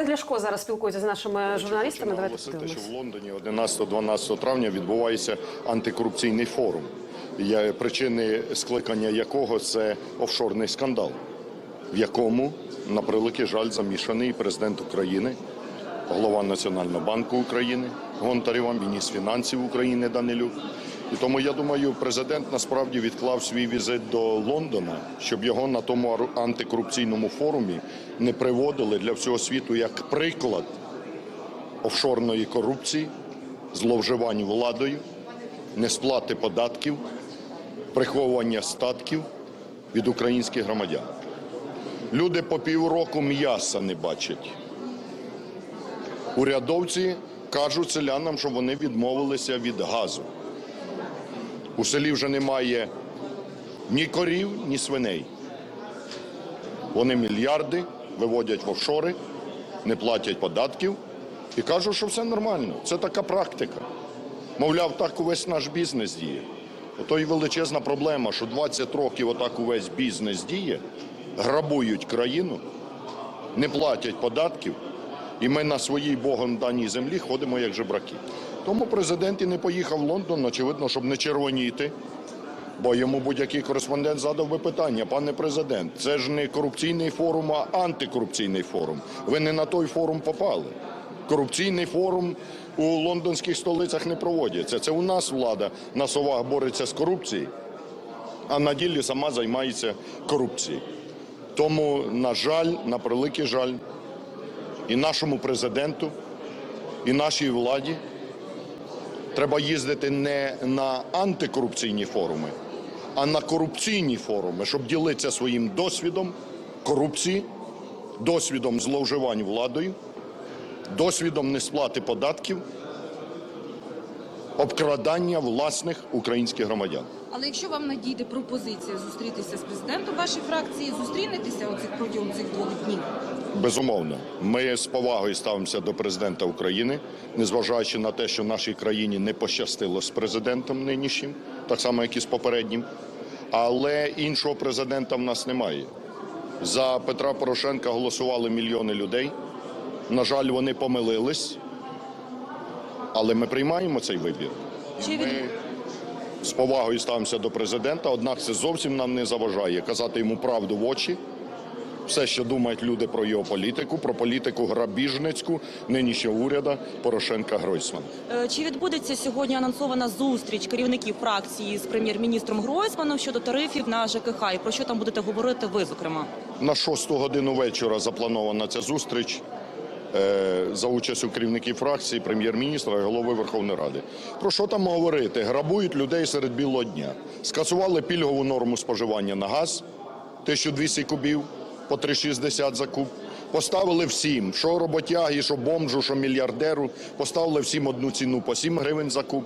Олег Ляшко зараз спілкується з нашими журналістами. Давайте Наголосити, що в Лондоні 11-12 травня відбувається антикорупційний форум, причини скликання якого це офшорний скандал, в якому, на превеликий жаль, замішаний президент України, голова Національного банку України Гонтарєва, міністр фінансів України Данилюк. І тому я думаю, президент насправді відклав свій візит до Лондона, щоб його на тому антикорупційному форумі не приводили для всього світу як приклад офшорної корупції, зловживань владою, несплати податків, приховування статків від українських громадян. Люди по півроку м'яса не бачать. Урядовці кажуть селянам, що вони відмовилися від газу. У селі вже немає ні корів, ні свиней. Вони мільярди виводять в офшори, не платять податків і кажуть, що все нормально. Це така практика. Мовляв, так увесь наш бізнес діє. Ото й величезна проблема, що 20 років отак увесь бізнес діє, грабують країну, не платять податків, і ми на своїй Богом даній землі ходимо як жебраки. Тому президент і не поїхав в Лондон, очевидно, щоб не червоніти. Бо йому будь-який кореспондент задав би питання, пане президент, це ж не корупційний форум, а антикорупційний форум. Ви не на той форум попали. Корупційний форум у лондонських столицях не проводяться. Це у нас влада на словах бореться з корупцією, а на ділі сама займається корупцією. Тому, на жаль, на превеликий жаль, і нашому президенту, і нашій владі треба їздити не на антикорупційні форуми, а на корупційні форуми, щоб ділитися своїм досвідом корупції, досвідом зловживань владою, досвідом несплати податків, обкрадання власних українських громадян. Але якщо вам надійде пропозиція зустрітися з президентом вашої фракції, зустрінетеся оцих протягом цих двох днів. Безумовно, ми з повагою ставимося до президента України, незважаючи на те, що нашій країні не пощастило з президентом нинішнім, так само як і з попереднім. Але іншого президента в нас немає. За Петра Порошенка голосували мільйони людей. На жаль, вони помилились, але ми приймаємо цей вибір. Чи Ми з повагою ставимося до президента, однак це зовсім нам не заважає казати йому правду в очі. Все, що думають люди про його політику, про політику грабіжницьку нинішнього уряду Порошенка Гройсмана. Е, Чи відбудеться сьогодні анонсована зустріч керівників фракції з прем'єр-міністром Гройсманом щодо тарифів на ЖКХ? І про що там будете говорити ви, зокрема? На шосту годину вечора запланована ця зустріч за участю керівників фракції, прем'єр-міністра і голови Верховної Ради. Про що там говорити? Грабують людей серед білого дня. Скасували пільгову норму споживання на газ 1200 кубів по 3,60 за куб. Поставили всім, що роботяги, що бомжу, що мільярдеру, поставили всім одну ціну по 7 гривень за куб.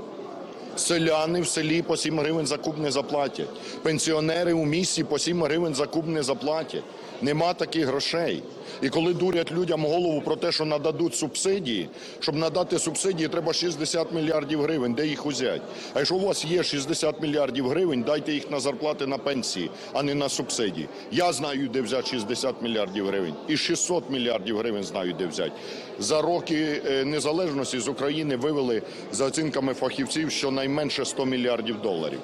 Селяни в селі по 7 гривень за куб не заплатять. Пенсіонери у місті по 7 гривень за куб не заплатять. Нема таких грошей. І коли дурять людям голову про те, що нададуть субсидії, щоб надати субсидії, треба 60 мільярдів гривень. Де їх узять? А якщо у вас є 60 мільярдів гривень, дайте їх на зарплати на пенсії, а не на субсидії. Я знаю, де взяти 60 мільярдів гривень. І 600 мільярдів гривень знаю, де взяти. За роки е, незалежності з України вивели за оцінками фахівців щонайменше 100 мільярдів доларів.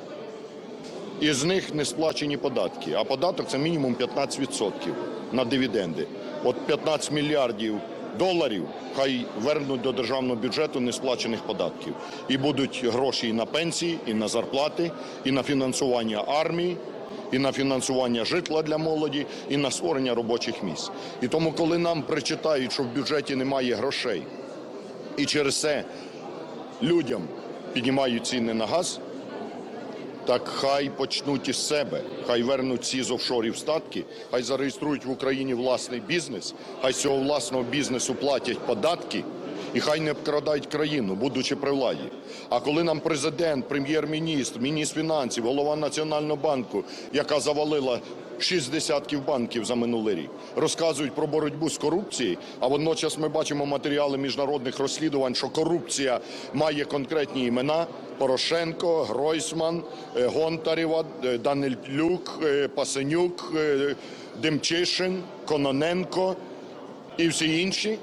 Із них не сплачені податки, а податок це мінімум 15% на дивіденди. От 15 мільярдів доларів хай вернуть до державного бюджету несплачених податків. І будуть гроші і на пенсії, і на зарплати, і на фінансування армії, і на фінансування житла для молоді, і на створення робочих місць. І тому, коли нам причитають, що в бюджеті немає грошей, і через це людям піднімають ціни на газ, так хай почнуть із себе, хай вернуть ці з офшорів статки, хай зареєструють в Україні власний бізнес, хай з цього власного бізнесу платять податки. І хай не обкрадають країну, будучи при владі. А коли нам президент, прем'єр-міністр, міністр фінансів, голова Національного банку, яка завалила шість десятків банків за минулий рік, розказують про боротьбу з корупцією, а водночас ми бачимо матеріали міжнародних розслідувань, що корупція має конкретні імена. Порошенко, Гройсман, е, Гонтарєва, е, Данилюк, е, Пасенюк, Демчишин, Кононенко і всі інші.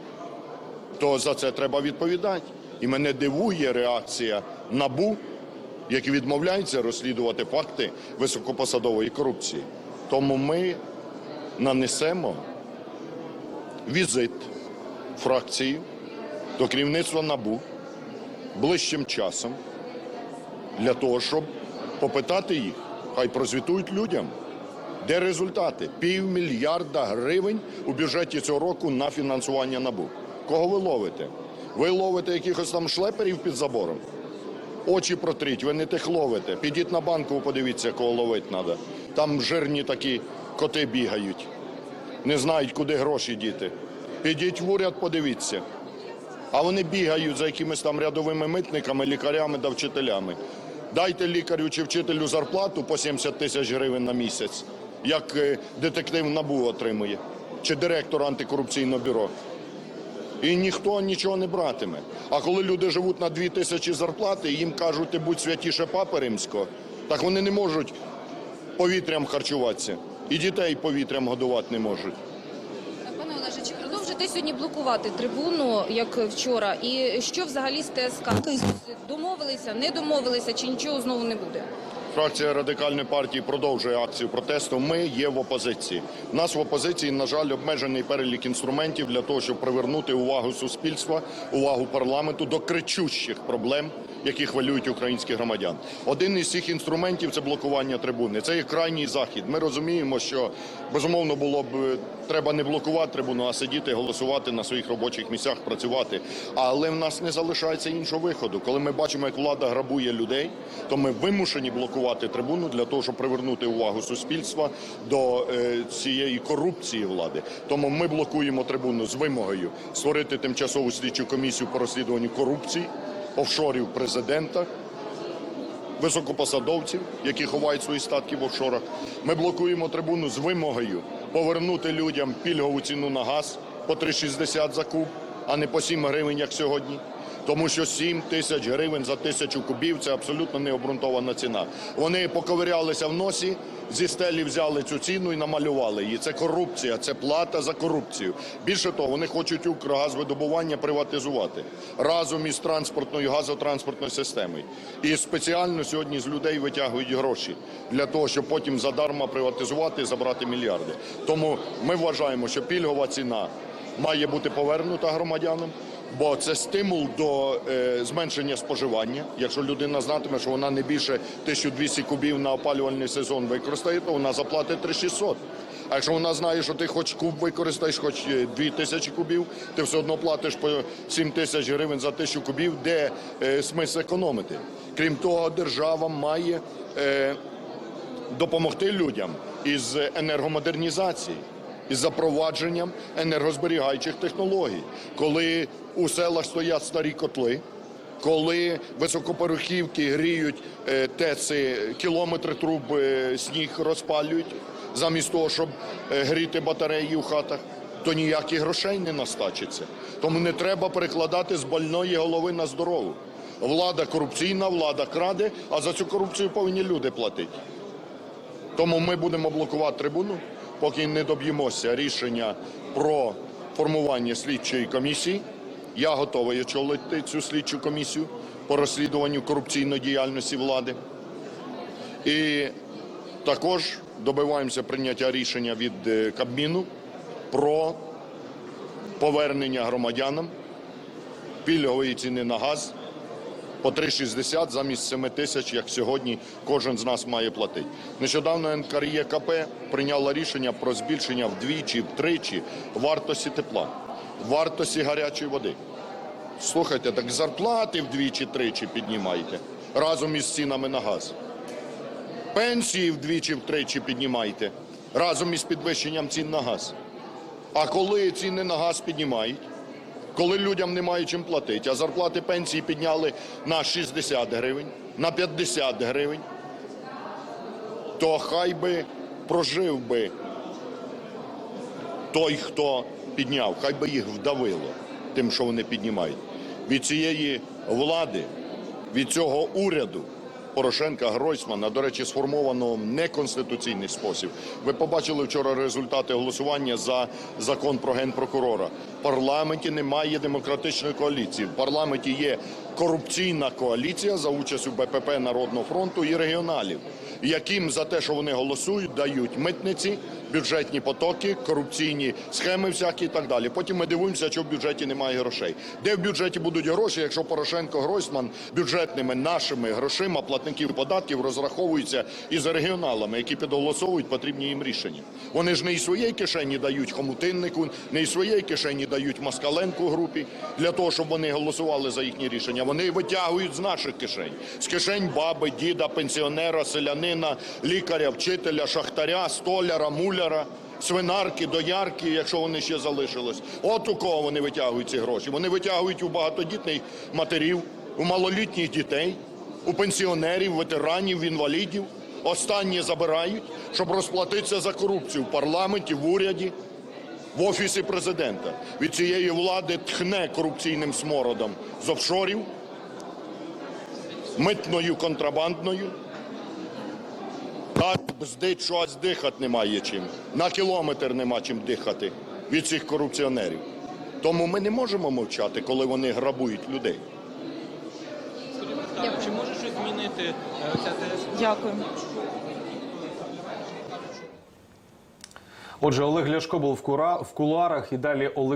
то за це треба відповідати. І мене дивує реакція НАБУ, які відмовляються розслідувати факти високопосадової корупції. Тому ми нанесемо візит фракції до керівництва НАБУ ближчим часом для того, щоб попитати їх, хай прозвітують людям. Де результати? Півмільярда гривень у бюджеті цього року на фінансування НАБУ. Кого ви ловите? Ви ловите якихось там шлеперів під забором? Очі протріть, ви не тих ловите. Підіть на банку, подивіться, кого ловити треба. Там жирні такі коти бігають, не знають, куди гроші діти. Підіть в уряд, подивіться. А вони бігають за якимись там рядовими митниками, лікарями та вчителями. Дайте лікарю чи вчителю зарплату по 70 тисяч гривень на місяць, як е, детектив НАБУ отримує, чи директор антикорупційного бюро. І ніхто нічого не братиме. А коли люди живуть на 2 тисячі зарплати, їм кажуть, ти будь святіше папи римського, так вони не можуть повітрям харчуватися. І дітей повітрям годувати не можуть. Пане Олеже, чи продовжите сьогодні блокувати трибуну, як вчора? І що взагалі з ТСК? Домовилися, не домовилися, чи нічого знову не буде? Фракція радикальної партії продовжує акцію протесту. Ми є в опозиції. У нас в опозиції, на жаль, обмежений перелік інструментів для того, щоб привернути увагу суспільства, увагу парламенту до кричущих проблем, які хвилюють українських громадян. Один із цих інструментів це блокування трибуни. Це є крайній захід. Ми розуміємо, що безумовно було б е, треба не блокувати трибуну, а сидіти, голосувати на своїх робочих місцях, працювати. Але в нас не залишається іншого виходу. Коли ми бачимо, як влада грабує людей, то ми вимушені блокувати трибуну для того, щоб привернути увагу суспільства до е, цієї корупції влади. Тому ми блокуємо трибуну з вимогою створити тимчасову слідчу комісію по розслідуванню корупції, офшорів президента високопосадовців, які ховають свої статки в офшорах. Ми блокуємо трибуну з вимогою повернути людям пільгову ціну на газ по 3,60 за куб, а не по 7 гривень, як сьогодні. Тому що 7 тисяч гривень за тисячу кубів це абсолютно необґрунтована ціна. Вони поковирялися в носі, зі стелі взяли цю ціну і намалювали її. Це корупція, це плата за корупцію. Більше того, вони хочуть Укргазвидобування приватизувати разом із транспортною газотранспортною системою. І спеціально сьогодні з людей витягують гроші для того, щоб потім задарма приватизувати і забрати мільярди. Тому ми вважаємо, що пільгова ціна має бути повернута громадянам. Бо це стимул до е, зменшення споживання. Якщо людина знатиме, що вона не більше 1200 кубів на опалювальний сезон використає, то вона заплатить 3600. А якщо вона знає, що ти хоч куб використаєш, хоч е, 2000 кубів, ти все одно платиш по 7 тисяч гривень за 1000 кубів, де е, смисл економити. Крім того, держава має е, допомогти людям із енергомодернізації із запровадженням енергозберігаючих технологій, коли у селах стоять старі котли. Коли високоперехівки гріють е, ТЕЦи, кілометри труб е, сніг розпалюють, замість того, щоб е, гріти батареї у хатах, то ніяких грошей не настачиться. Тому не треба перекладати з больної голови на здорову. Влада корупційна, влада краде, а за цю корупцію повинні люди платити. Тому ми будемо блокувати трибуну, поки не доб'ємося рішення про формування слідчої комісії. Я готовий очолити цю слідчу комісію по розслідуванню корупційної діяльності влади. І також добиваємося прийняття рішення від е, Кабміну про повернення громадянам пільгової ціни на газ по 3,60 замість 7 тисяч, як сьогодні кожен з нас має платити. Нещодавно НКРЄКП прийняла рішення про збільшення вдвічі, втричі вартості тепла, вартості гарячої води. Слухайте, так зарплати вдвічі-тричі піднімайте разом із цінами на газ. Пенсії вдвічі-втричі піднімайте разом із підвищенням цін на газ. А коли ціни на газ піднімають, коли людям немає чим платити, а зарплати пенсії підняли на 60 гривень, на 50 гривень, то хай би прожив би той, хто підняв, хай би їх вдавило тим, що вони піднімають. Від цієї влади, від цього уряду Порошенка Гройсмана, до речі, сформовано в неконституційний спосіб. Ви побачили вчора результати голосування за закон про генпрокурора. Парламенті немає демократичної коаліції. В парламенті є корупційна коаліція за участю БПП Народного фронту і регіоналів, яким за те, що вони голосують, дають митниці, бюджетні потоки, корупційні схеми всякі і так далі. Потім ми дивуємося, що в бюджеті немає грошей. Де в бюджеті будуть гроші, якщо Порошенко Гройсман бюджетними нашими грошима платників податків розраховуються із регіоналами, які підголосовують потрібні їм рішення. Вони ж не із своєї кишені дають хомутиннику, не із своєї кишені дають москаленку групі для того, щоб вони голосували за їхні рішення. Вони витягують з наших кишень, з кишень баби, діда, пенсіонера, селянина, лікаря, вчителя, шахтаря, столяра, муляра. Свинарки, доярки, якщо вони ще залишились. От у кого вони витягують ці гроші. Вони витягують у багатодітних матерів, у малолітніх дітей, у пенсіонерів, ветеранів, інвалідів. Останні забирають, щоб розплатитися за корупцію в парламенті, в уряді, в офісі президента. Від цієї влади тхне корупційним смородом з офшорів, митною контрабандною. Бздить, що аж дихати немає чим. На кілометр нема чим дихати від цих корупціонерів. Тому ми не можемо мовчати, коли вони грабують людей. Чи може щось змінити е, ця? Дякую. Отже, Олег Ляшко був в кулуарах і далі Олексій.